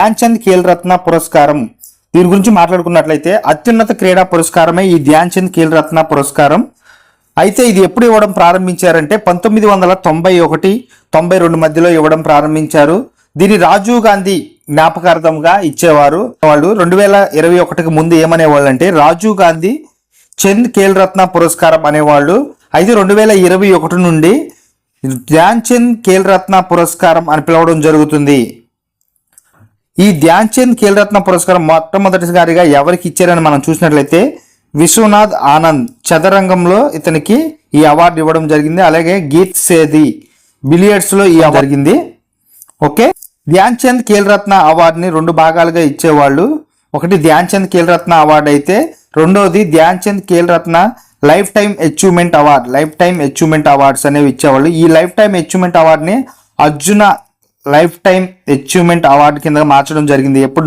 ధ్యాన్ చంద్ ఖేల్ రత్న పురస్కారం. దీని గురించి మాట్లాడుకున్నట్లయితే అత్యున్నత క్రీడా పురస్కారమే ఈ ధ్యాన్ చంద్ ఖేల్ రత్న పురస్కారం. అయితే ఇది ఎప్పుడు ఇవ్వడం ప్రారంభించారంటే పంతొమ్మిది వందల తొంభై ఒకటి తొంభై రెండు మధ్యలో ఇవ్వడం ప్రారంభించారు. దీన్ని రాజీవ్ గాంధీ జ్ఞాపకార్థంగా ఇచ్చేవారు. వాళ్ళు రెండు వేల ఇరవై ఒకటికి ముందు ఏమనేవాళ్ళు అంటే రాజీవ్ గాంధీ చంద్ ఖేల్ రత్న పురస్కారం అనేవాళ్ళు. అయితే రెండు వేల ఇరవై ఒకటి నుండి ధ్యాన్ చంద్ ఖేల్ రత్న పురస్కారం అని పిలవడం జరుగుతుంది. ఈ ధ్యాన్ చంద్ ఖేల్రత్న పురస్కారం మొట్టమొదటిసారిగా ఎవరికి ఇచ్చారని మనం చూసినట్లయితే విశ్వనాథ్ ఆనంద్ చదరంగంలో ఇతనికి ఈ అవార్డు ఇవ్వడం జరిగింది. అలాగే గీత్ సేది బిలియర్డ్స్లో ఈ అవార్డు జరిగింది. ఓకే? ధ్యాన్ చంద్ ఖేల్రత్న అవార్డుని రెండు భాగాలుగా ఇచ్చేవాళ్ళు. ఒకటి ధ్యాన్ చంద్ ఖేల్రత్న అవార్డు అయితే రెండవది Dhyan Chand Khel Ratna lifetime achievement award lifetime achievement awards అనేవి ఇచ్చేవాళ్ళు. ఈ లైఫ్ టైం అచీవ్మెంట్ అవార్డుని Arjuna lifetime achievement award కింద మార్చడం జరిగింది. ఎప్పుడు